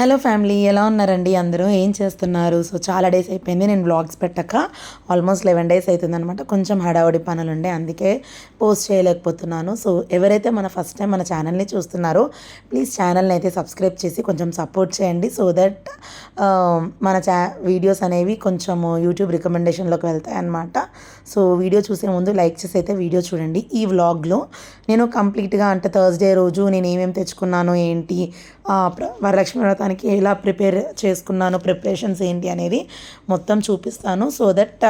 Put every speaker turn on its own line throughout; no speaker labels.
Hello family ఎలా ఉన్నారండి? అందరూ ఏం చేస్తున్నారు? సో చాలా డేస్ అయిపోయింది. నేను బ్లాగ్స్ పెట్టక ఆల్మోస్ట్ లెవెన్ డేస్ అవుతుందనమాట కొంచెం హడావుడి పనులు ఉండే అందుకే పోస్ట్ చేయలేకపోతున్నాను. సో ఎవరైతే మన ఫస్ట్ టైం మన ఛానల్ని చూస్తున్నారో ప్లీజ్ ఛానల్ని అయితే సబ్స్క్రైబ్ చేసి కొంచెం సపోర్ట్ చేయండి. సో దట్ మన చా వీడియోస్ అనేవి కొంచెం యూట్యూబ్ రికమెండేషన్లోకి వెళ్తాయి అన్నమాట సో వీడియో చూసే ముందు లైక్ చేసి అయితే వీడియో చూడండి. ఈ వ్లాగ్లో నేను కంప్లీట్గా అంటే థర్స్డే రోజు నేను ఏమేమి తెచ్చుకున్నాను ఏంటి ఆ, ప్ర- వరలక్ష్మి వ్రతానికి ఎలా ప్రిపేర్ చేసుకున్నాను ప్రిపరేషన్స్ ఏంటి అనేది మొత్తం చూపిస్తాను. సో దట్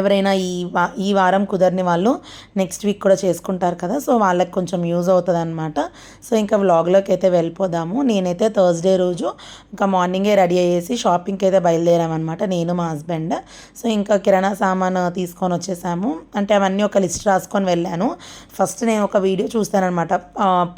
ఎవరైనా ఈ వా ఈ వారం కుదరని వాళ్ళు నెక్స్ట్ వీక్ కూడా చేసుకుంటారు కదా సో వాళ్ళకి కొంచెం యూజ్ అవుతుంది అనమాట సో ఇంకా వ్లాగ్లోకి అయితే వెళ్ళిపోదాము. నేనైతే థర్స్డే రోజు ఇంకా మార్నింగే రెడీ అయ్యేసి షాపింగ్కి అయితే బయలుదేరామన్నమాట నేను మా హస్బెండ్ సో ఇంకా కిరాణా సామాన్ తీసుకొని వచ్చేసాము. అంటే అవన్నీ ఒక లిస్ట్ రాసుకొని వెళ్ళాను. ఫస్ట్ నేను ఒక వీడియో చూస్తానమాట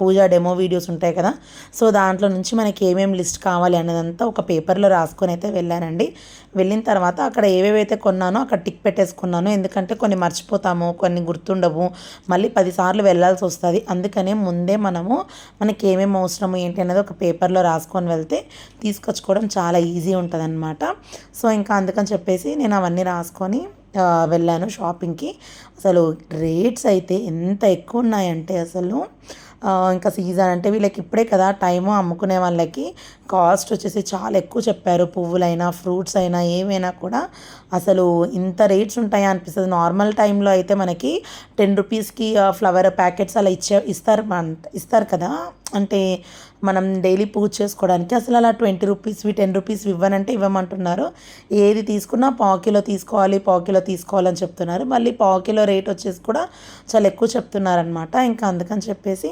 పూజ డెమో వీడియోస్ ఉంటాయి కదా సో దాంట్లో నుంచి మనకి ఏమేమి లిస్ట్ కావాలి అనేదంతా ఒక పేపర్లో రాసుకొని అయితే వెళ్ళానండి. వెళ్ళిన తర్వాత అక్కడ ఏవేవైతే కొన్నానో అక్కడ టిక్ పెట్టేసుకున్నాను. ఎందుకంటే కొన్ని మర్చిపోతాము కొన్ని గుర్తుండవు. మళ్ళీ పదిసార్లు వెళ్ళాల్సి వస్తుంది. అందుకనే ముందే మనము మనకి ఏమేమి అవసరము ఏంటి అనేది ఒక పేపర్లో రాసుకొని వెళ్తే తీసుకొచ్చుకోవడం చాలా ఈజీ ఉంటుంది అనమాట సో ఇంకా అందుకని చెప్పేసి నేను అవన్నీ రాసుకొని వెళ్ళాను షాపింగ్కి. అసలు రేట్స్ అయితే ఎంత ఎక్కువ ఉన్నాయంటే అసలు ఇంకా సీజన్ అంటే వీళ్ళకి ఇప్పుడే కదా టైం అమ్ముకునే వాళ్ళకి కాస్ట్ వచ్చేసి చాలా ఎక్కువ చెప్పారు. పువ్వులైనా ఫ్రూట్స్ అయినా ఏమైనా కూడా అసలు ఇంత రేట్స్ ఉంటాయా అనిపిస్తుంది. నార్మల్ టైంలో అయితే మనకి టెన్ రూపీస్కి ఫ్లవర్ ప్యాకెట్స్ అలా ఇచ్చే ఇస్తారు ఇస్తారు కదా. అంటే మనం డైలీ పూజ చేసుకోవడానికి అసలు అలా ట్వంటీ రూపీస్వి టెన్ రూపీస్ ఇవ్వనంటే ఇవ్వమంటున్నారు. ఏది తీసుకున్నా పావుకిలో తీసుకోవాలి పావు కిలో తీసుకోవాలని చెప్తున్నారు. మళ్ళీ పావుకిలో రేట్ వచ్చేసి కూడా చాలా ఎక్కువ చెప్తున్నారనమాట ఇంకా అందుకని చెప్పేసి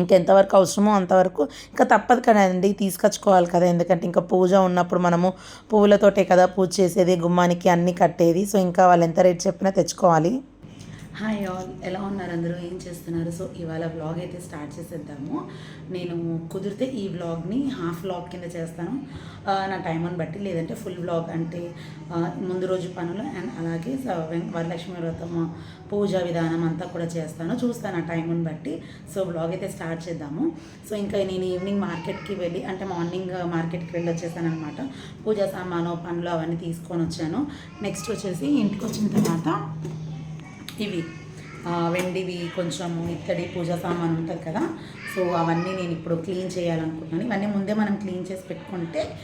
ఇంకెంతవరకు అవసరమో అంతవరకు ఇంకా తప్పదు కదండి తీసుకొచ్చుకోవాలి కదా. ఎందుకంటే ఇంకా పూజ ఉన్నప్పుడు మనము పువ్వులతోటే కదా పూజ చేసేది గుమ్మానికి అన్నీ కట్టేది. సో ఇంకా వాళ్ళు ఎంత రేట్ చెప్పినా తెచ్చుకోవాలి. హాయ్ ఆల్ ఎలా ఉన్నారు అందరూ? ఏం చేస్తున్నారు? సో ఇవాళ వ్లాగ్ అయితే స్టార్ట్ చేసేద్దాము. నేను కుదిరితే ఈ వ్లాగ్ని హాఫ్ వ్లాగ్ కింద చేస్తాను. Uh, నా టైంని బట్టి లేదంటే ఫుల్ వ్లాగ్ అంటే uh, ముందు రోజు పనులు అండ్ అలాగే స- వెం- వరలక్ష్మి వ్రతం పూజా విధానం అంతా కూడా చేస్తాను. చూస్తాను ఆ టైంని బట్టి. సో వ్లాగ్ అయితే స్టార్ట్ చేద్దాము. సో ఇంకా నేను ఈవినింగ్ మార్కెట్కి వెళ్ళి అంటే మార్నింగ్ మార్కెట్కి వెళ్ళి వచ్చేసాను అనమాట పూజా సామాను పనులు అవన్నీ తీసుకొని వచ్చాను. నెక్స్ట్ వచ్చేసి ఇంటికి వచ్చిన తర్వాత ఇవి. వెండివి కొంచెము ఇత్తడి పూజా సామాన్ ఉంటుంది కదా. సో అవన్నీ నేను ఇప్పుడు క్లీన్ చేయాలనుకుంటున్నాను ఇవన్నీ ముందే మనం క్లీన్ చేసి పెట్టుకుంటే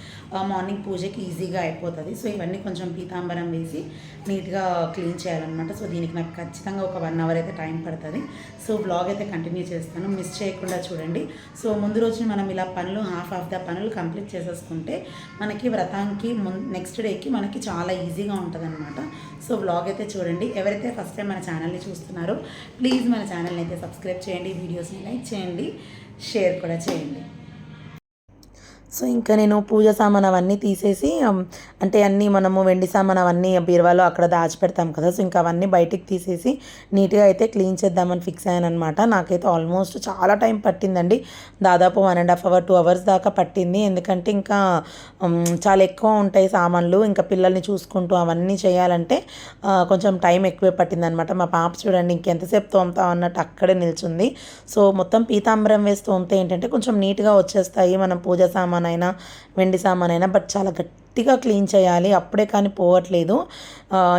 మార్నింగ్ పూజకి ఈజీగా అయిపోతుంది. సో ఇవన్నీ కొంచెం పీతాంబరం వేసి నీట్గా క్లీన్ చేయాలన్నమాట. సో దీనికి నాకు ఖచ్చితంగా ఒక వన్ అవర్ అయితే టైం పడుతుంది. సో బ్లాగ్ అయితే కంటిన్యూ చేస్తాను. మిస్ చేయకుండా చూడండి. సో ముందు రోజు మనం ఇలా పనులు హాఫ్ ఆఫ్ ద పనులు కంప్లీట్ చేసేసుకుంటే మనకి వ్రతానికి ముం నెక్స్ట్ డేకి మనకి చాలా ఈజీగా ఉంటుందన్నమాట. సో బ్లాగ్ అయితే చూడండి. ఎవరైతే ఫస్ట్ టైం మన ఛానల్ని చూస్తున్నారో ప్లీజ్ మన ఛానల్ని అయితే సబ్స్క్రైబ్ చేయండి. వీడియోస్ని లైక్ చేయండి. షేర్ కూడా చేయండి. సో ఇంకా నేను పూజ సామాన్ అవన్నీ తీసేసి అంటే అన్నీ మనము వెండి సామాన్ అవన్నీ బీరువాలో అక్కడ దాచిపెడతాం కదా సో ఇంకా అవన్నీ బయటికి తీసేసి నీట్గా అయితే క్లీన్ చేద్దామని ఫిక్స్ అయ్యానమాట నాకైతే ఆల్మోస్ట్ చాలా టైం పట్టిందండి. దాదాపు one and half hour two hours దాకా పట్టింది. ఎందుకంటే ఇంకా చాలా ఎక్కువ ఉంటాయి సామాన్లు. ఇంకా పిల్లల్ని చూసుకుంటూ అవన్నీ చేయాలంటే కొంచెం టైం ఎక్కువే పట్టిందనమాట మా పాప చూడండి ఇంకెంతసేపు తోముతాం అన్నట్టు అక్కడే నిల్చుంది. సో మొత్తం పీతాంబరం వేసి తోమితే ఏంటంటే కొంచెం నీట్గా వచ్చేస్తాయి. మనం పూజ సామాన్ అయినా వెండి సామాన్ అయినా బట్ చాలా పూర్తిగా క్లీన్ చేయాలి. అప్పుడే కానీ పోవట్లేదు.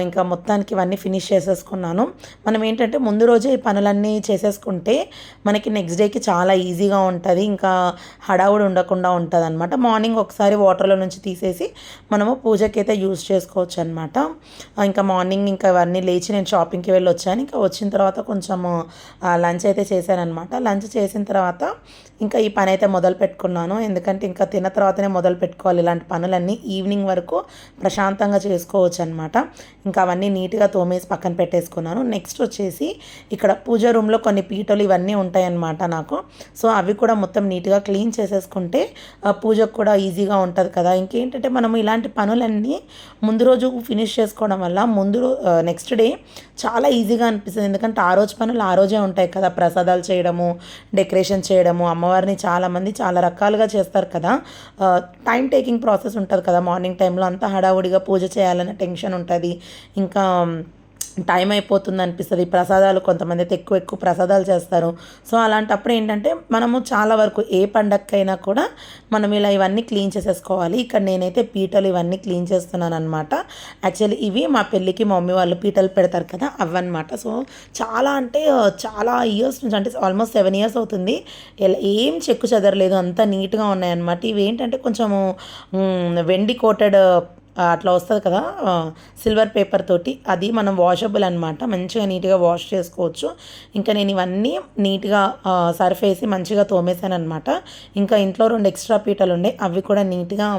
ఇంకా మొత్తానికి ఇవన్నీ ఫినిష్ చేసేసుకున్నాను. మనం ఏంటంటే ముందు రోజే ఈ పనులన్నీ చేసేసుకుంటే మనకి నెక్స్ట్ డేకి చాలా ఈజీగా ఉంటుంది. ఇంకా హడావుడి ఉండకుండా ఉంటుంది అనమాట మార్నింగ్ ఒకసారి వాటర్లో నుంచి తీసేసి మనము పూజకి అయితే యూజ్ చేసుకోవచ్చు అనమాట ఇంకా మార్నింగ్ ఇంకా ఇవన్నీ లేచి నేను షాపింగ్కి వెళ్ళి వచ్చాను ఇంకా వచ్చిన తర్వాత కొంచెము లంచ్ అయితే చేశానమాట లంచ్ చేసిన తర్వాత ఇంకా ఈ పని అయితే మొదలు పెట్టుకున్నాను ఎందుకంటే ఇంకా తిన్న తర్వాతనే మొదలు పెట్టుకోవాలి ఇలాంటి పనులన్నీ ఈవినింగ్ వరకు ప్రశాంతంగా చేసుకోవచ్చు అనమాట ఇంకా అవన్నీ నీట్గా తోమేసి పక్కన పెట్టేసుకున్నాను. నెక్స్ట్ వచ్చేసి ఇక్కడ పూజ రూమ్లో కొన్ని పీటలు ఇవన్నీ ఉంటాయన్నమాట నాకు. సో అవి కూడా మొత్తం నీట్గా క్లీన్ చేసేసుకుంటే పూజకు కూడా ఈజీగా ఉంటుంది కదా. ఇంకేంటంటే మనం ఇలాంటి పనులన్నీ ముందు రోజు ఫినిష్ చేసుకోవడం వల్ల ముందు నెక్స్ట్ డే చాలా ఈజీగా అనిపిస్తుంది. ఎందుకంటే ఆ రోజు పనులు ఆ రోజే ఉంటాయి కదా. ప్రసాదాలు చేయడము డెకరేషన్ చేయడము. అమ్మవారిని చాలామంది చాలా రకాలుగా చేస్తారు కదా. టైం టేకింగ్ ప్రాసెస్ ఉంటుంది కదా మార్నింగ్ టైంలో అంతా హడావుడిగా పూజ చేయాలనే టెన్షన్ ఉంటుంది. ఇంకా టైం అయిపోతుంది అనిపిస్తుంది. ప్రసాదాలు కొంతమంది అయితే ఎక్కువ ఎక్కువ ప్రసాదాలు చేస్తారు. సో అలాంటప్పుడు ఏంటంటే మనము చాలా వరకు ఏ పండక్కైనా కూడా మనం ఇలా ఇవన్నీ క్లీన్ చేసేసుకోవాలి. ఇక్కడ నేనైతే పీటలు ఇవన్నీ క్లీన్ చేస్తున్నాను అనమాట యాక్చువల్లీ ఇవి మా పెళ్ళికి మా మమ్మీ వాళ్ళు పీటలు పెడతారు కదా అవన్నమాట. సో చాలా అంటే చాలా ఇయర్స్ నుంచి అంటే ఆల్మోస్ట్ సెవెన్ ఇయర్స్ అవుతుంది. ఇలా ఏం చెక్కు చెదరలేదు. అంతా నీట్గా ఉన్నాయన్నమాట. ఇవి ఏంటంటే కొంచెము వెండి కోటెడ్ అట్లా వస్తుంది కదా. సిల్వర్ పేపర్ తోటి అది మనం వాషబుల్ అనమాట మంచిగా నీట్గా వాష్ చేసుకోవచ్చు. ఇంకా నేను ఇవన్నీ నీట్గా సర్ఫ్ వేసి మంచిగా తోమేశాను అనమాట ఇంకా ఇంట్లో రెండు ఎక్స్ట్రా పీటలు ఉండే అవి కూడా నీట్గా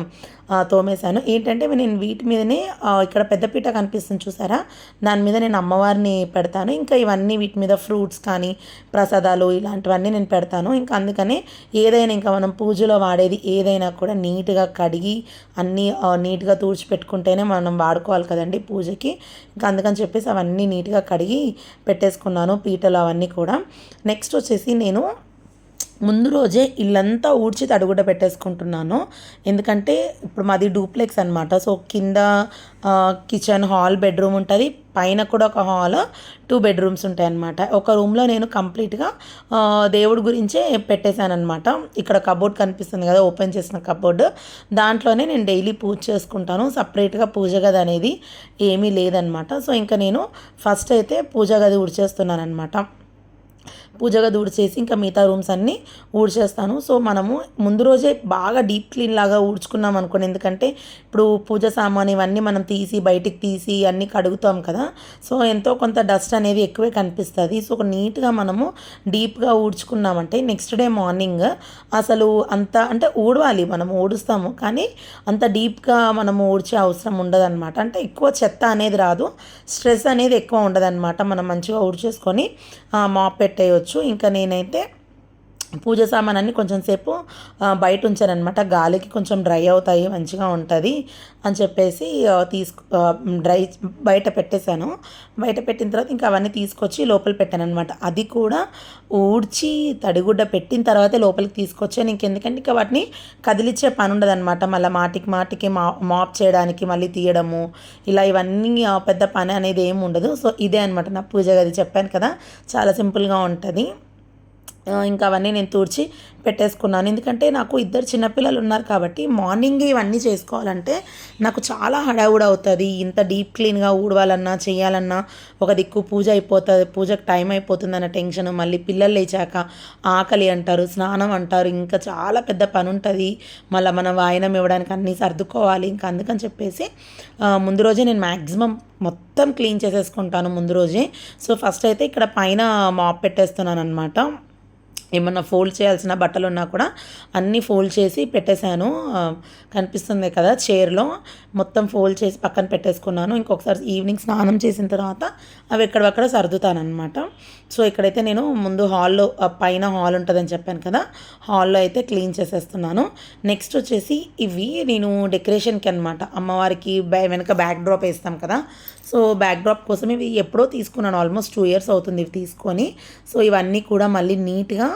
తోమేశాను. ఏంటంటే నేను వీటి మీదనే ఇక్కడ పెద్దపీట కనిపిస్తుంది చూసారా? దాని మీద నేను అమ్మవారిని పెడతాను. ఇంకా ఇవన్నీ వీటి మీద ఫ్రూట్స్ కానీ ప్రసాదాలు ఇలాంటివన్నీ నేను పెడతాను. ఇంకా అందుకనే ఏదైనా ఇంకా మనం పూజలో వాడేది ఏదైనా కూడా నీట్గా కడిగి అన్నీ నీట్గా తుడిచిపెట్టుకుంటేనే మనం వాడుకోవాలి కదండి పూజకి. ఇంకా అందుకని చెప్పేసి అవన్నీ నీట్గా కడిగి పెట్టేసుకున్నాను పీటలు అవన్నీ కూడా. నెక్స్ట్ వచ్చేసి నేను ముందు రోజే ఇల్లంతా ఊడ్చి తడుగుడ్డ పెట్టేసుకుంటున్నాను. ఎందుకంటే ఇప్పుడు మాది డూప్లెక్స్ అనమాట సో కింద కిచెన్ హాల్ బెడ్రూమ్ ఉంటుంది. పైన కూడా ఒక హాల్ టూ బెడ్రూమ్స్ ఉంటాయనమాట ఒక రూమ్లో నేను కంప్లీట్గా దేవుడి గురించే పెట్టేశాను అనమాట ఇక్కడ కబోర్డ్ కనిపిస్తుంది కదా ఓపెన్ చేసిన కబోర్డ్. దాంట్లోనే నేను డైలీ పూజ చేసుకుంటాను. సపరేట్గా పూజ గది అనేది ఏమీ లేదనమాట సో ఇంకా నేను ఫస్ట్ అయితే పూజ గది ఉడిచేస్తున్నాను అనమాట పూజ గది ఊడ్చేసి ఇంకా మిగతా రూమ్స్ అన్నీ ఊడ్చేస్తాను. సో మనము ముందు రోజే బాగా డీప్ క్లీన్ లాగా ఊడ్చుకున్నాం అనుకోండి. ఎందుకంటే ఇప్పుడు పూజ సామాన్ ఇవన్నీ మనం తీసి బయటికి తీసి అన్నీ కడుగుతాం కదా. సో ఎంతో కొంత డస్ట్ అనేది ఎక్కువే కనిపిస్తుంది. సో ఒక నీట్గా మనము డీప్గా ఊడ్చుకున్నామంటే నెక్స్ట్ డే మార్నింగ్ అసలు అంత అంటే ఊడవాలి మనం ఊడుస్తాము. కానీ అంత డీప్గా మనము ఊడ్చే అవసరం ఉండదన్నమాట. అంటే ఎక్కువ చెత్త అనేది రాదు. స్ట్రెస్ అనేది ఎక్కువ ఉండదన్నమాట. మనం మంచిగా ఊడ్చేసుకొని మాప్ పెట్టేయచ్చు. చేసుకోవచ్చు ఇంకా నేనైతే పూజ సామాన్ అన్ని కొంచెం సేపు బయట ఉంచానమాట గాలికి కొంచెం డ్రై అవుతాయి మంచిగా ఉంటుంది అని చెప్పేసి తీసుకు డ్రై బయట పెట్టేశాను. బయట పెట్టిన తర్వాత ఇంకా అవన్నీ తీసుకొచ్చి లోపల పెట్టాను అనమాట అది కూడా ఊడ్చి తడిగుడ్డ పెట్టిన తర్వాతే లోపలికి తీసుకొచ్చాను. ఇంకెందుకంటే ఇంకా వాటిని కదిలిచ్చే పని ఉండదు అనమాట మళ్ళీ మాటికి మాటికి మా మాప్ చేయడానికి మళ్ళీ తీయడము ఇలా ఇవన్నీ పెద్ద పని అనేది ఏమి ఉండదు. సో ఇదే అనమాట నా పూజ గది చెప్పాను కదా. చాలా సింపుల్గా ఉంటుంది. ఇంకా అవన్నీ నేను తూర్చి పెట్టేసుకున్నాను. ఎందుకంటే నాకు ఇద్దరు చిన్నపిల్లలు ఉన్నారు కాబట్టి మార్నింగ్ ఇవన్నీ చేసుకోవాలంటే నాకు చాలా హడావుడ అవుతుంది. ఇంత డీప్ క్లీన్గా ఊడవాలన్నా చేయాలన్నా ఒక దిక్కు పూజ అయిపోతుంది పూజకు టైం అయిపోతుంది అన్న టెన్షన్. మళ్ళీ పిల్లలు లేచాక ఆకలి అంటారు స్నానం అంటారు. ఇంకా చాలా పెద్ద పని ఉంటుంది మళ్ళీ మనం వాయనం ఇవ్వడానికి అన్నీ సర్దుకోవాలి. ఇంకా అందుకని చెప్పేసి ముందు రోజే నేను మ్యాక్సిమం మొత్తం క్లీన్ చేసేసుకుంటాను ముందు రోజే. సో ఫస్ట్ అయితే ఇక్కడ పైన మాప్ పెట్టేస్తున్నాను అనమాట ఏమన్నా ఫోల్డ్ చేయాల్సిన బట్టలు ఉన్నా కూడా అన్నీ ఫోల్డ్ చేసి పెట్టేశాను. కనిపిస్తుంది కదా చైర్లో. మొత్తం ఫోల్డ్ చేసి పక్కన పెట్టేసుకున్నాను. ఇంకొకసారి ఈవినింగ్ స్నానం చేసిన తర్వాత అవి ఎక్కడక్కడ సర్దుతానమాట సో ఇక్కడైతే నేను ముందు హాల్లో పైన హాల్ ఉంటుందని చెప్పాను కదా హాల్లో అయితే క్లీన్ చేసేస్తున్నాను. నెక్స్ట్ వచ్చేసి ఇవి నేను డెకరేషన్కి అనమాట అమ్మవారికి బ్యా వెనక బ్యాక్ డ్రాప్ వేస్తాం కదా సో బ్యాక్ డ్రాప్ కోసం ఇవి ఎప్పుడో తీసుకున్నాను. ఆల్మోస్ట్ టూ ఇయర్స్ అవుతుంది ఇవి తీసుకొని. సో ఇవన్నీ కూడా మళ్ళీ నీట్గా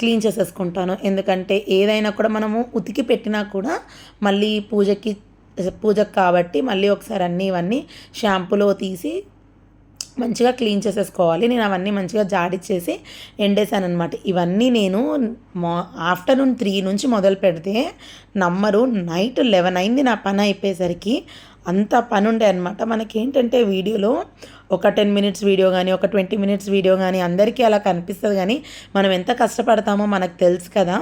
క్లీన్ చేసేసుకుంటాను. ఎందుకంటే ఏదైనా కూడా మనము ఉతికి పెట్టినా కూడా మళ్ళీ పూజకి పూజకు కాబట్టి మళ్ళీ ఒకసారి అన్నీ ఇవన్నీ షాంపూలో తీసి మంచిగా క్లీన్ చేసేసుకోవాలి. నేను అవన్నీ మంచిగా జాడిచ్చేసి ఎండేసాను అనమాట ఇవన్నీ నేను మా ఆఫ్టర్నూన్ త్రీ నుంచి మొదలు పెడితే నమ్మరు. నైట్ లెవెన్ అయింది నా పని అయిపోయేసరికి అంత పని ఉండే అనమాట మనకి ఏంటంటే వీడియోలో ఒక టెన్ మినిట్స్ వీడియో కానీ ఒక ట్వంటీ మినిట్స్ వీడియో కానీ అందరికీ అలా కనిపిస్తుంది కానీ మనం ఎంత కష్టపడతామో మనకు తెలుసు కదా.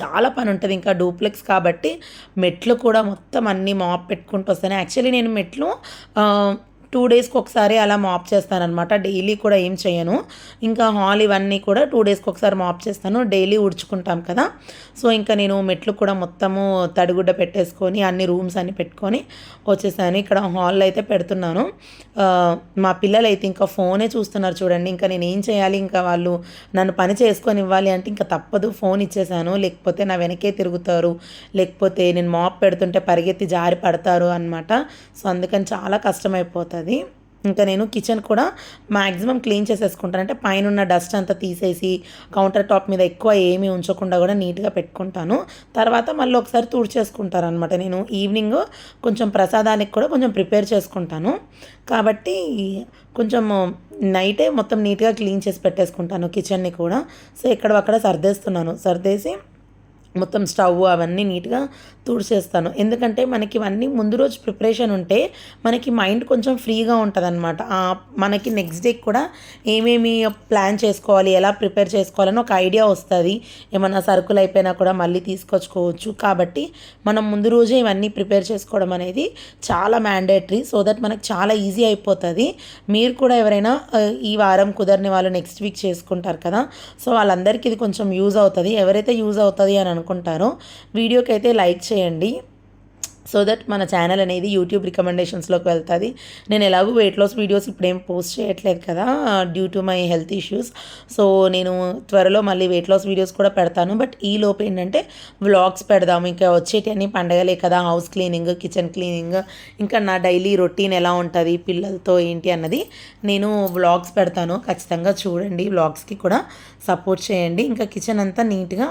చాలా పని ఉంటుంది ఇంకా డూప్లెక్స్ కాబట్టి మెట్లు కూడా మొత్తం అన్నీ మాప్ పెట్టుకుంటూ వస్తాను. యాక్చువల్లీ నేను మెట్లు టూ డేస్కి ఒకసారి అలా మాప్ చేస్తానమాట డైలీ కూడా ఏం చేయను ఇంకా హాల్ ఇవన్నీ కూడా టూ డేస్కి ఒకసారి మాప్ చేస్తాను. డైలీ ఉడుచుకుంటాం కదా. సో ఇంకా నేను మెట్లు కూడా మొత్తము తడిగుడ్డ పెట్టేసుకొని అన్ని రూమ్స్ అన్ని పెట్టుకొని వచ్చేసాను. ఇక్కడ హాల్లో అయితే పెడుతున్నాను. మా పిల్లలు అయితే ఇంకా ఫోనే చూస్తున్నారు చూడండి. ఇంకా నేను ఏం చేయాలి? ఇంకా వాళ్ళు నన్ను పని చేసుకొని ఇవ్వాలి అంటే ఇంకా తప్పదు. ఫోన్ ఇచ్చేసాను. లేకపోతే నా వెనకే తిరుగుతారు. లేకపోతే నేను మాప్ పెడుతుంటే పరిగెత్తి జారి పడతారు అనమాట సో అందుకని చాలా కష్టమైపోతుంది అది ఇంకా నేను కిచెన్ కూడా మ్యాక్సిమం క్లీన్ చేసేసుకుంటాను. అంటే పైన ఉన్న డస్ట్ అంతా తీసేసి కౌంటర్ టాప్ మీద ఎక్కువ ఏమీ ఉంచకుండా కూడా నీట్గా పెట్టుకుంటాను. తర్వాత మళ్ళీ ఒకసారి తుడిచేసుకుంటాను అనమాట నేను ఈవినింగ్ కొంచెం ప్రసాదానికి కూడా కొంచెం ప్రిపేర్ చేసుకుంటాను. కాబట్టి కొంచెం నైటే మొత్తం నీట్గా క్లీన్ చేసి పెట్టేసుకుంటాను కిచెన్ని కూడా. సో ఇక్కడ అక్కడ సర్దేస్తున్నాను. సర్దేసి మొత్తం స్టవ్ అవన్నీ నీట్గా తుడిచేస్తాను. ఎందుకంటే మనకి ఇవన్నీ ముందు రోజు ప్రిపరేషన్ ఉంటే మనకి మైండ్ కొంచెం ఫ్రీగా ఉంటుంది అనమాట మనకి నెక్స్ట్ డే కూడా ఏమేమి ప్లాన్ చేసుకోవాలి ఎలా ప్రిపేర్ చేసుకోవాలని ఒక ఐడియా వస్తుంది. ఏమన్నా సరుకులు అయిపోయినా కూడా మళ్ళీ తీసుకొచ్చుకోవచ్చు. కాబట్టి మనం ముందు రోజే ఇవన్నీ ప్రిపేర్ చేసుకోవడం అనేది చాలా మ్యాండేటరీ సో దట్ మనకు చాలా ఈజీ అయిపోతుంది. మీరు కూడా ఎవరైనా ఈ వారం కుదరని వాళ్ళు నెక్స్ట్ వీక్ చేసుకుంటారు కదా సో వాళ్ళందరికీ ఇది కొంచెం యూజ్ అవుతుంది. ఎవరైతే యూజ్ అవుతుంది అని అనుకుంటారో వీడియోకి అయితే లైక్ చేయండి. సో దట్ మన ఛానల్ అనేది యూట్యూబ్ రికమెండేషన్స్లోకి వెళ్తుంది. నేను ఎలాగో వెయిట్ లాస్ వీడియోస్ ఇప్పుడు ఏం పోస్ట్ చేయట్లేదు కదా due to my health issues so నేను త్వరలో మళ్ళీ వెయిట్ లాస్ వీడియోస్ కూడా పెడతాను. బట్ ఈ లోపు ఏంటంటే వ్లాగ్స్ పెడదాము. ఇంకా వచ్చేటన్ని పండగలే కదా హౌస్ క్లీనింగ్ కిచెన్ క్లీనింగ్ ఇంకా నా డైలీ రొటీన్ ఎలా ఉంటుంది పిల్లలతో ఏంటి అన్నది నేను వ్లాగ్స్ పెడతాను. ఖచ్చితంగా చూడండి వ్లాగ్స్కి కూడా సపోర్ట్ చేయండి. ఇంకా కిచెన్ అంతా నీట్గా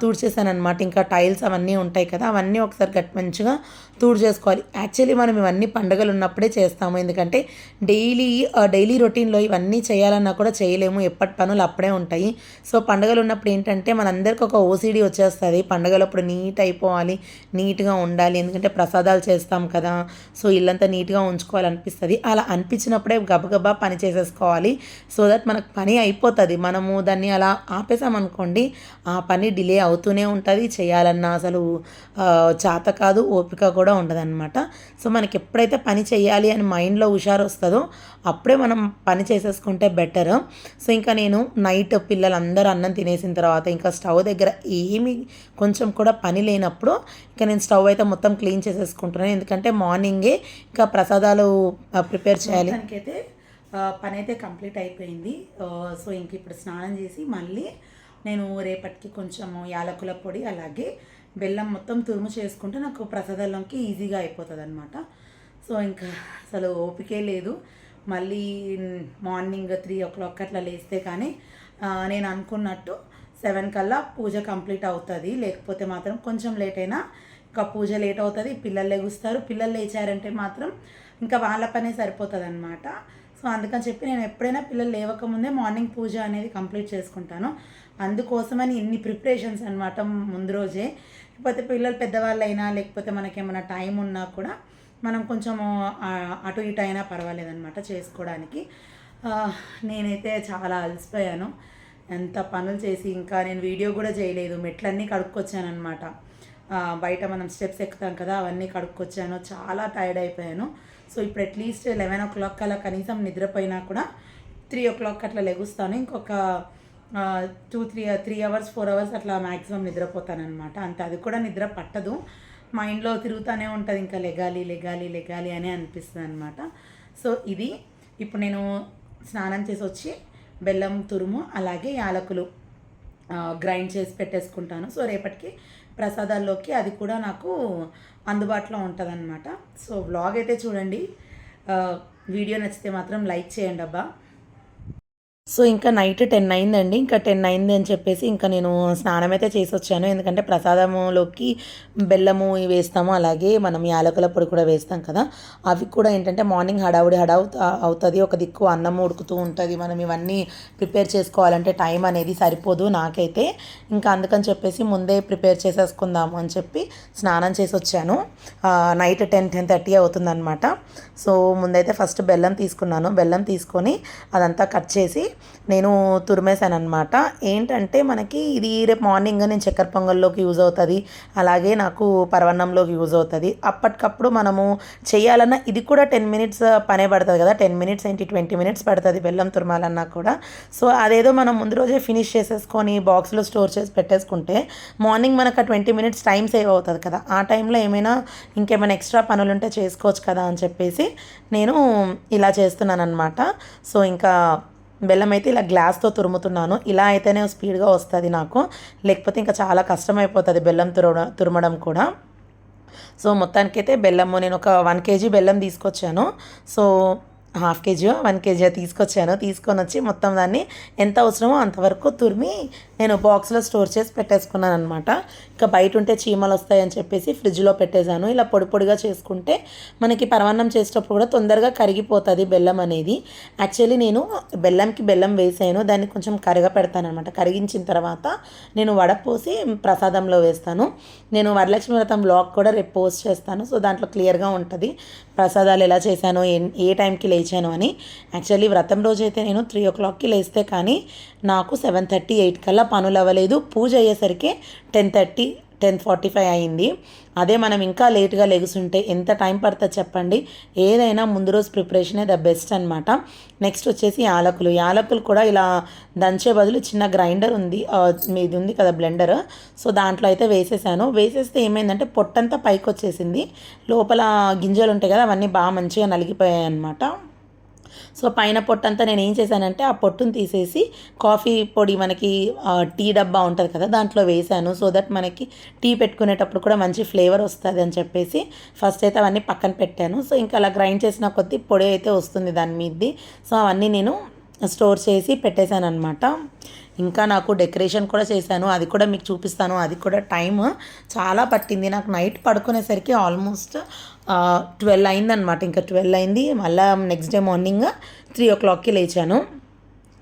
తూడ్చేసాను అనమాట ఇంకా టైల్స్ అవన్నీ ఉంటాయి కదా అవన్నీ ఒకసారి గట్టి మంచిగా తూడు చేసుకోవాలి. యాక్చువల్లీ మనం ఇవన్నీ పండుగలు ఉన్నప్పుడే చేస్తాము. ఎందుకంటే డైలీ డైలీ రొటీన్లో ఇవన్నీ చేయాలన్నా కూడా చేయలేము. ఎప్పటి పనులు అప్పుడే ఉంటాయి. సో పండుగలు ఉన్నప్పుడు ఏంటంటే మనందరికీ ఒక ఓసీడీ వచ్చేస్తుంది. పండుగలప్పుడు నీట్ అయిపోవాలి నీట్గా ఉండాలి. ఎందుకంటే ప్రసాదాలు చేస్తాం కదా. సో ఇల్లంతా నీట్గా ఉంచుకోవాలనిపిస్తుంది. అలా అనిపించినప్పుడే గబగబా పని చేసేసుకోవాలి. సో దట్ మనకు పని అయిపోతుంది. మనము దాన్ని అలా ఆపేసామనుకోండి ఆ పని డిలే అవుతూనే ఉంటుంది. చేయాలన్నా అసలు చాత చేత కాదు ఓపిక కూడా ఉండదన్నమాట. సో మనకి ఎప్పుడైతే పని చేయాలి అని మైండ్లో హుషారు వస్తుందో అప్పుడే మనం పని చేసేసుకుంటే బెటర్. సో ఇంకా నేను నైట్ పిల్లలందరూ అన్నం తినేసిన తర్వాత ఇంకా స్టవ్ దగ్గర ఏమి కొంచెం కూడా పని లేనప్పుడు ఇంకా నేను స్టవ్ అయితే మొత్తం క్లీన్ చేసేసుకుంటున్నాను. ఎందుకంటే మార్నింగే ఇంకా ప్రసాదాలు ప్రిపేర్ చేయాలి. అయితే పని అయితే కంప్లీట్ అయిపోయింది. సో ఇంక ఇప్పుడు స్నానం చేసి మళ్ళీ నేను రేపటికి కొంచెము యాలకుల పొడి అలాగే బెల్లం మొత్తం తురుము చేసుకుంటే నాకు ప్రసాదంలోకి ఈజీగా అయిపోతుంది అనమాట సో ఇంకా అసలు ఓపికే లేదు. మళ్ళీ మార్నింగ్ త్రీ ఓ క్లాక్ అట్లా లేస్తే కానీ నేను అనుకున్నట్టు సెవెన్ కల్లా పూజ కంప్లీట్ అవుతుంది. లేకపోతే మాత్రం కొంచెం లేట్ అయినా ఇంకా పూజ లేట్ అవుతుంది. పిల్లలు లెగుస్తారు. పిల్లలు లేచారంటే మాత్రం ఇంకా వాళ్ళ పనే సరిపోతుంది అనమాట సో అందుకని చెప్పి నేను ఎప్పుడైనా పిల్లలు లేవకముందే మార్నింగ్ పూజ అనేది కంప్లీట్ చేసుకుంటాను. అందుకోసమని ఇన్ని ప్రిపరేషన్స్ అనమాట ముందు రోజే. లేకపోతే పిల్లలు పెద్దవాళ్ళు అయినా లేకపోతే మనకేమైనా టైం ఉన్నా కూడా మనం కొంచెం అటు ఇటు అయినా పర్వాలేదన్నమాట చేసుకోవడానికి. నేనైతే చాలా అలసిపోయాను. ఎంత పనులు చేసి ఇంకా నేను వీడియో కూడా చేయలేదు. మెట్లన్నీ కడుక్కొచ్చానమాట బయట మనం స్టెప్స్ ఎక్కుతాం కదా అవన్నీ కడుక్కొచ్చాను. చాలా టైర్డ్ అయిపోయాను. సో ఇప్పుడు అట్లీస్ట్ లెవెన్ ఓ క్లాక్ అలా కనీసం నిద్రపోయినా కూడా త్రీ ఓ క్లాక్ అట్లా లెగుస్తాను. ఇంకొక two three three hours four hours అట్లా మ్యాక్సిమం నిద్రపోతానమాట అంత అది కూడా నిద్ర పట్టదు. మైండ్లో తిరుగుతూనే ఉంటుంది ఇంకా లెగాలి లెగాలి లెగాలి అని అనిపిస్తుంది అనమాట సో ఇది ఇప్పుడు నేను స్నానం చేసి వచ్చి బెల్లం తురుము అలాగే యాలకులు గ్రైండ్ చేసి పెట్టేసుకుంటాను. సో రేపటికి ప్రసాదాల్లోకి అది కూడా నాకు అందుబాటులో ఉంటుందన్నమాట. సో వ్లాగ్ అయితే చూడండి. వీడియో నచ్చితే మాత్రం లైక్ చేయండి అబ్బా సో ఇంకా నైట్ టెన్ అయిందండి. ఇంకా టెన్ అయింది అని చెప్పేసి ఇంకా నేను స్నానం అయితే చేసి వచ్చాను ఎందుకంటే ప్రసాదములోకి బెల్లము వేస్తాము. అలాగే మనం యాలకుల పొడి కూడా వేస్తాం కదా. అవి కూడా ఏంటంటే మార్నింగ్ హడావుడి హడావు అవుతుంది. ఒక దిక్కు అన్నం ఉడుకుతూ ఉంటుంది. మనం ఇవన్నీ ప్రిపేర్ చేసుకోవాలంటే టైం అనేది సరిపోదు నాకైతే. ఇంకా అందుకని చెప్పేసి ముందే ప్రిపేర్ చేసేసుకుందాము అని చెప్పి స్నానం చేసి వచ్చాను నైట్ టెన్ టెన్ థర్టీ అవుతుందన్నమాట. సో ముందైతే ఫస్ట్ బెల్లం తీసుకున్నాను. బెల్లం తీసుకొని అదంతా కట్ చేసి నేను తురిమేశాను అనమాట ఏంటంటే మనకి ఇది రేపు మార్నింగ్ నేను చక్కెర పొంగల్లోకి యూజ్ అవుతుంది అలాగే నాకు పరవన్నంలోకి యూజ్ అవుతుంది. అప్పటికప్పుడు మనము చేయాలన్నా ఇది కూడా టెన్ మినిట్స్ పనే పడుతుంది కదా టెన్ మినిట్స్ ఏంటి ట్వంటీ మినిట్స్ పడుతుంది బెల్లం తురమాలన్నా కూడా. సో అదేదో మనం ముందు రోజే ఫినిష్ చేసేసుకొని బాక్స్లో స్టోర్ చేసి పెట్టేసుకుంటే మార్నింగ్ మనకు ఆ ట్వంటీ మినిట్స్ టైం సేవ్ అవుతుంది కదా. ఆ టైంలో ఏమైనా ఇంకేమైనా ఎక్స్ట్రా పనులు ఉంటే చేసుకోవచ్చు కదా అని చెప్పేసి నేను ఇలా చేస్తున్నాను అనమాట సో ఇంకా బెల్లం అయితే ఇలా గ్లాస్తో తురుముతున్నాను. ఇలా అయితేనే స్పీడ్గా వస్తుంది నాకు. లేకపోతే ఇంకా చాలా కష్టమైపోతుంది బెల్లం తురవడం తురమడం కూడా. సో మొత్తానికైతే బెల్లము నేను ఒక వన్ కేజీ బెల్లం తీసుకొచ్చాను. So half KG one KG తీసుకొచ్చాను. తీసుకొని వచ్చి మొత్తం దాన్ని ఎంత అవసరమో అంతవరకు తురిమి నేను బాక్స్లో స్టోర్ చేసి పెట్టేసుకున్నాను అనమాట ఇంకా బయట ఉంటే చీమలు వస్తాయని చెప్పేసి ఫ్రిడ్జ్లో పెట్టేశాను. ఇలా పొడి పొడిగా చేసుకుంటే మనకి పరమాన్నం చేసేటప్పుడు కూడా తొందరగా కరిగిపోతుంది బెల్లం అనేది. యాక్చువల్లీ నేను బెల్లంకి బెల్లం వేసాను. దాన్ని కొంచెం కరగ పెడతానమాట కరిగించిన తర్వాత నేను వడపోసి ప్రసాదంలో వేస్తాను. నేను వరలక్ష్మి వ్రతం బ్లాగ్ కూడా రేపు పోస్ట్ చేస్తాను. సో దాంట్లో క్లియర్గా ఉంటుంది ప్రసాదాలు ఎలా చేశాను ఏ- ఏ టైంకి లేచాను అని. యాక్చువల్లీ వ్రతం రోజు అయితే నేను త్రీ ఓ క్లాక్కి లేస్తే కానీ నాకు సెవెన్ థర్టీ ఎయిట్ కల్లా పనులు అవ్వలేదు పూజ అయ్యేసరికి ten thirty ten forty five అయింది. అదే మనం ఇంకా లేట్గా లెగుసుంటే ఎంత టైం పడుతుంది చెప్పండి? ఏదైనా ముందు రోజు ప్రిపరేషనే ద బెస్ట్ అనమాట నెక్స్ట్ వచ్చేసి యాలకులు. యాలకులు కూడా ఇలా దంచే బదులు చిన్న గ్రైండర్ ఉంది. ఇది మీది ఉంది కదా బ్లెండర్. సో దాంట్లో అయితే వేసేసాను. వేసేస్తే ఏమైందంటే పొట్టంతా పైకి వచ్చేసింది లోపల గింజలు ఉంటాయి కదా అవన్నీ బాగా మంచిగా నలిగిపోయాయి అనమాట సో పైన పొట్టంతా నేను ఏం చేశానంటే ఆ పొట్టును తీసేసి కాఫీ పొడి మనకి టీ డబ్బా ఉంటుంది కదా దాంట్లో వేసాను సో దట్ మనకి టీ పెట్టుకునేటప్పుడు కూడా మంచి ఫ్లేవర్ వస్తుంది అని చెప్పేసి ఫస్ట్ అయితే అవన్నీ పక్కన పెట్టాను. సో ఇంకా అలా గ్రైండ్ చేసిన కొద్దీ పొడి అయితే వస్తుంది దాని మీది సో అవన్నీ నేను స్టోర్ చేసి పెట్టేశాను అనమాట ఇంకా నాకు డెకరేషన్ కూడా చేశాను అది కూడా మీకు చూపిస్తాను అది కూడా టైం చాలా పట్టింది. నాకు నైట్ పడుకునేసరికి ఆల్మోస్ట్ ట్వెల్వ్ అయిందనమాట ఇంకా ట్వెల్వ్ అయింది. మళ్ళీ నెక్స్ట్ డే మార్నింగ్ త్రీ ఓ క్లాక్కి లేచాను.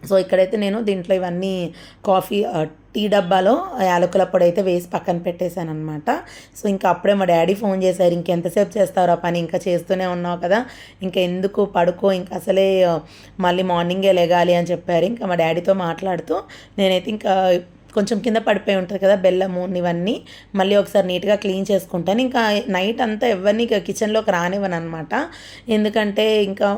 సో ఇక్కడైతే నేను దీంట్లో ఇవన్నీ కాఫీ టీ డబ్బాలో యాలకుల పొడి అయితే వేసి పక్కన పెట్టేశాను అనమాట సో ఇంకా అప్పుడే మా డాడీ ఫోన్ చేశారు ఇంకెంతసేపు చేస్తావు ఆ పని? ఇంకా చేస్తూనే ఉన్నావు కదా. ఇంకా ఎందుకు పడుకో? ఇంకా అసలే మళ్ళీ మార్నింగే లెగాలి అని చెప్పారు. ఇంకా మా డాడీతో మాట్లాడుతూ నేనైతే ఇంకా కొంచెం కింద పడిపోయి ఉంటుంది కదా బెల్లము ఇవన్నీ. మళ్ళీ ఒకసారి నీట్గా క్లీన్ చేసుకుంటాను. ఇంకా నైట్ అంతా ఎవరిని ఇక కిచెన్లోకి రానివ్వను అనమాట ఎందుకంటే ఇంకా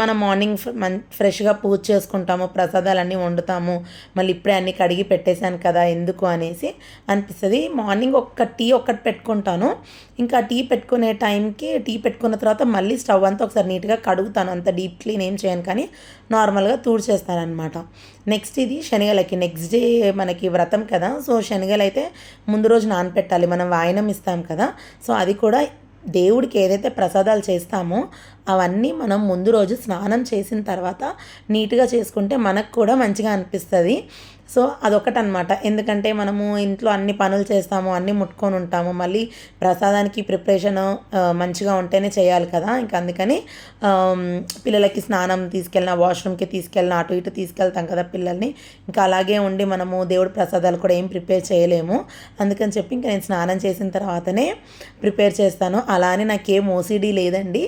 మనం మార్నింగ్ మన్ ఫ్రెష్గా పూజ చేసుకుంటాము ప్రసాదాలన్నీ వండుతాము. మళ్ళీ ఇప్పుడే అన్నీ కడిగి పెట్టేశాను కదా ఎందుకు అనేసి అనిపిస్తుంది. మార్నింగ్ ఒక్క టీ ఒక్కటి పెట్టుకుంటాను. ఇంకా టీ పెట్టుకునే టైంకి టీ పెట్టుకున్న తర్వాత మళ్ళీ స్టవ్ అంతా ఒకసారి నీట్గా కడుగుతాను. అంత డీప్ క్లీన్ ఏం చేయను కానీ నార్మల్గా తూడ్చేస్తాను అనమాట నెక్స్ట్ ఇది శనగలకి. నెక్స్ట్ డే మనకి వ్రతం కదా. సో శనగలు అయితే ముందు రోజు నానపెట్టాలి. మనం వాయనం ఇస్తాం కదా. సో అది కూడా దేవుడికి ఏదైతే ప్రసాదాలు చేస్తామో అవన్నీ మనం ముందు రోజు స్నానం చేసిన తర్వాత నీట్గా చేసుకుంటే మనకు కూడా మంచిగా అనిపిస్తుంది. సో అదొకటి అనమాట ఎందుకంటే మనము ఇంట్లో అన్ని పనులు చేస్తాము అన్నీ ముట్టుకొని ఉంటాము. మళ్ళీ ప్రసాదానికి ప్రిపరేషన్ మంచిగా ఉంటేనే చేయాలి కదా. ఇంకా అందుకని పిల్లలకి స్నానం తీసుకెళ్ళిన వాష్రూమ్కి తీసుకెళ్ళిన అటు ఇటు తీసుకెళ్తాం కదా పిల్లల్ని. ఇంకా అలాగే ఉండి మనము దేవుడి ప్రసాదాలు కూడా ఏం ప్రిపేర్ చేయలేము. అందుకని చెప్పి ఇంకా నేను స్నానం చేసిన తర్వాతనే ప్రిపేర్ చేస్తాను. అలా అని నాకేం ఓసిడీ లేదండి.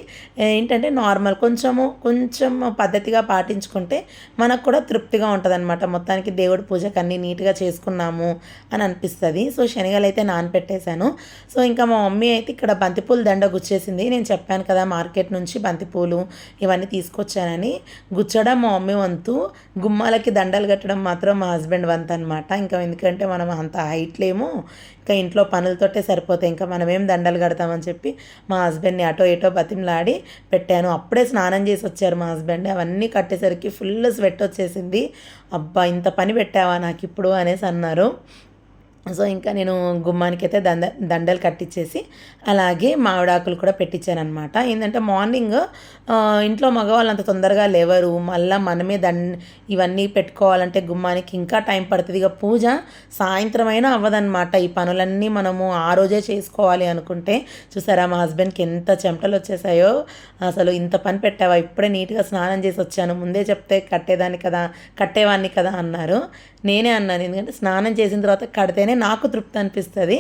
ఏంటంటే నార్మల్ కొంచెము కొంచెం పద్ధతిగా పాటించుకుంటే మనకు కూడా తృప్తిగా ఉంటుంది మొత్తానికి దేవుడి పూజకు అన్నీ నీట్గా చేసుకున్నాము అని అనిపిస్తుంది. సో శనగలు అయితే నానపెట్టేశాను. సో ఇంకా మా మమ్మీ అయితే ఇక్కడ బంతిపూల దండ గుచ్చేసింది. నేను చెప్పాను కదా మార్కెట్ నుంచి బంతిపూలు ఇవన్నీ తీసుకొచ్చానని. గుచ్చడం మా మమ్మీ వంతు. గుమ్మాలకి దండలు కట్టడం మాత్రం మా హస్బెండ్ వంతు అనమాట ఇంకా ఎందుకంటే మనం అంత హైట్ లేము. ఇంకా ఇంట్లో పనులతోటే సరిపోతాయి. ఇంకా మనం ఏం దండలు కడతామని చెప్పి మా హస్బెండ్ని అటో ఇటో బతిమలాడి పెట్టాను. అప్పుడే స్నానం చేసి వచ్చారు మా హస్బెండ్. అవన్నీ కట్టేసరికి ఫుల్ స్వెట్ వచ్చేసింది. అబ్బా ఇంత పని పెట్టావా నాకు ఇప్పుడు అనేసి అన్నారు. సో ఇంకా నేను గుమ్మానికైతే దండ దండలు కట్టించేసి అలాగే మామిడాకులు కూడా పెట్టించాను అనమాట ఏంటంటే మార్నింగ్ ఇంట్లో మగవాళ్ళు అంత తొందరగా లేవరు. మళ్ళీ మనమే దండ ఇవన్నీ పెట్టుకోవాలంటే గుమ్మానికి ఇంకా టైం పడుతుంది. ఇక పూజ సాయంత్రం అయినా అవ్వదన్నమాట. ఈ పనులన్నీ మనము ఆ రోజే చేసుకోవాలి అనుకుంటే చూసారా మా హస్బెండ్కి ఎంత చెమటలు వచ్చేసాయో అసలు ఇంత పని పెట్టావా? ఇప్పుడే నీట్గా స్నానం చేసి వచ్చాను. ముందే చెప్తే కట్టేదాన్ని కదా కట్టేవాడిని కదా అన్నారు. నేనే అన్నాను. ఎందుకంటే స్నానం చేసిన తర్వాత కడితేనే నాకు తృప్తి అనిపిస్తుంది.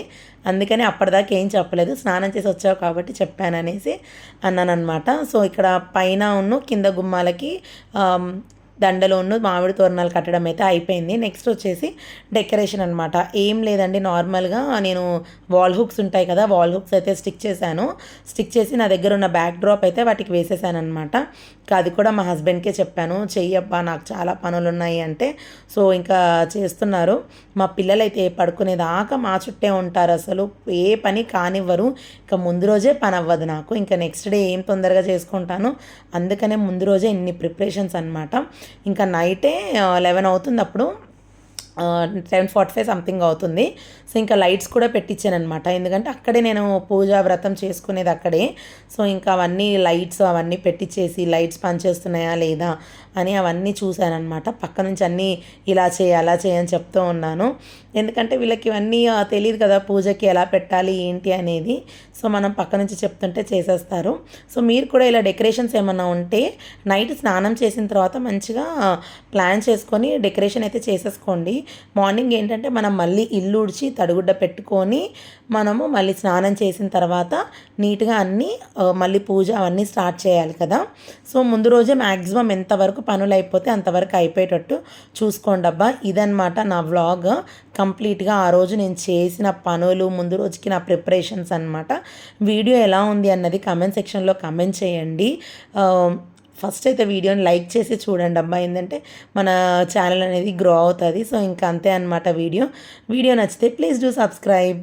అందుకని అప్పటిదాకా ఏం చెప్పలేదు. స్నానం చేసి వచ్చావు కాబట్టి చెప్పాను అనేసి అన్నాను అనమాట సో ఇక్కడ పైన ఉన్న కింద గుమ్మాలకి దండలో దండలోను మామిడి తోరణాలు కట్టడం అయితే అయిపోయింది. నెక్స్ట్ వచ్చేసి డెకరేషన్ అనమాట ఏం లేదండి నార్మల్గా నేను వాల్ హుక్స్ ఉంటాయి కదా వాల్ హుక్స్ అయితే స్టిక్ చేశాను. స్టిక్ చేసి నా దగ్గర ఉన్న బ్యాక్ డ్రాప్ అయితే వాటికి వేసేసాను అనమాట అది కూడా మా హస్బెండ్కే చెప్పాను. చెయ్యబ్బా నాకు చాలా పనులు ఉన్నాయి అంటే. సో ఇంకా చేస్తున్నారు. మా పిల్లలైతే పడుకునేదాకా మా చుట్టే ఉంటారు అసలు. ఏ పని కానివ్వరు. ఇంకా ముందు రోజే పని అవ్వదు నాకు. ఇంకా నెక్స్ట్ డే ఏం తొందరగా చేసుకుంటాను. అందుకనే ముందు రోజే ఇన్ని ప్రిపరేషన్స్ అనమాట ఇంకా నైటే లెవెన్ అవుతుంది అప్పుడు. సెవెన్ ఫార్టీ ఫైవ్ సంథింగ్ అవుతుంది. సో ఇంకా లైట్స్ కూడా పెట్టించాను అనమాట ఎందుకంటే అక్కడే నేను పూజ వ్రతం చేసుకునేది అక్కడే. సో ఇంకా అవన్నీ లైట్స్ అవన్నీ పెట్టించేసి లైట్స్ పనిచేస్తున్నాయా లేదా అని అవన్నీ చూశానమాట పక్క నుంచి అన్నీ ఇలా చేయి అలా చేయని చెప్తూ ఉన్నాను. ఎందుకంటే వీళ్ళకి ఇవన్నీ తెలియదు కదా పూజకి ఎలా పెట్టాలి ఏంటి అనేది. సో మనం పక్క నుంచి చెప్తుంటే చేసేస్తారు. సో మీరు కూడా ఇలా డెకరేషన్స్ ఏమైనా ఉంటే నైట్ స్నానం చేసిన తర్వాత మంచిగా ప్లాన్ చేసుకొని డెకరేషన్ అయితే చేసేసుకోండి. మార్నింగ్ ఏంటంటే మనం మళ్ళీ ఇల్లు ఉడిచి తడిగుడ్డ పెట్టుకొని మనము మళ్ళీ స్నానం చేసిన తర్వాత నీట్గా అన్నీ మళ్ళీ పూజ అవన్నీ స్టార్ట్ చేయాలి కదా. సో ముందు రోజే మ్యాక్సిమం ఎంతవరకు పనులు అయిపోతే అంతవరకు అయిపోయేటట్టు చూసుకోండి అబ్బా. ఇదనమాట నా వ్లాగ్. కంప్లీట్గా ఆ రోజు నేను చేసిన పనులు ముందు రోజుకి నా ప్రిపరేషన్స్ అన్నమాట. వీడియో ఎలా ఉంది అన్నది కమెంట్ సెక్షన్లో కమెంట్ చేయండి. ఫస్ట్ అయితే వీడియోని లైక్ చేసి చూడండి అబ్బా. ఏంటంటే మన ఛానల్ అనేది గ్రో అవుతుంది. సో ఇంకా అంతే అనమాట వీడియో. వీడియో నచ్చితే ప్లీజ్ డూ సబ్స్క్రైబ్.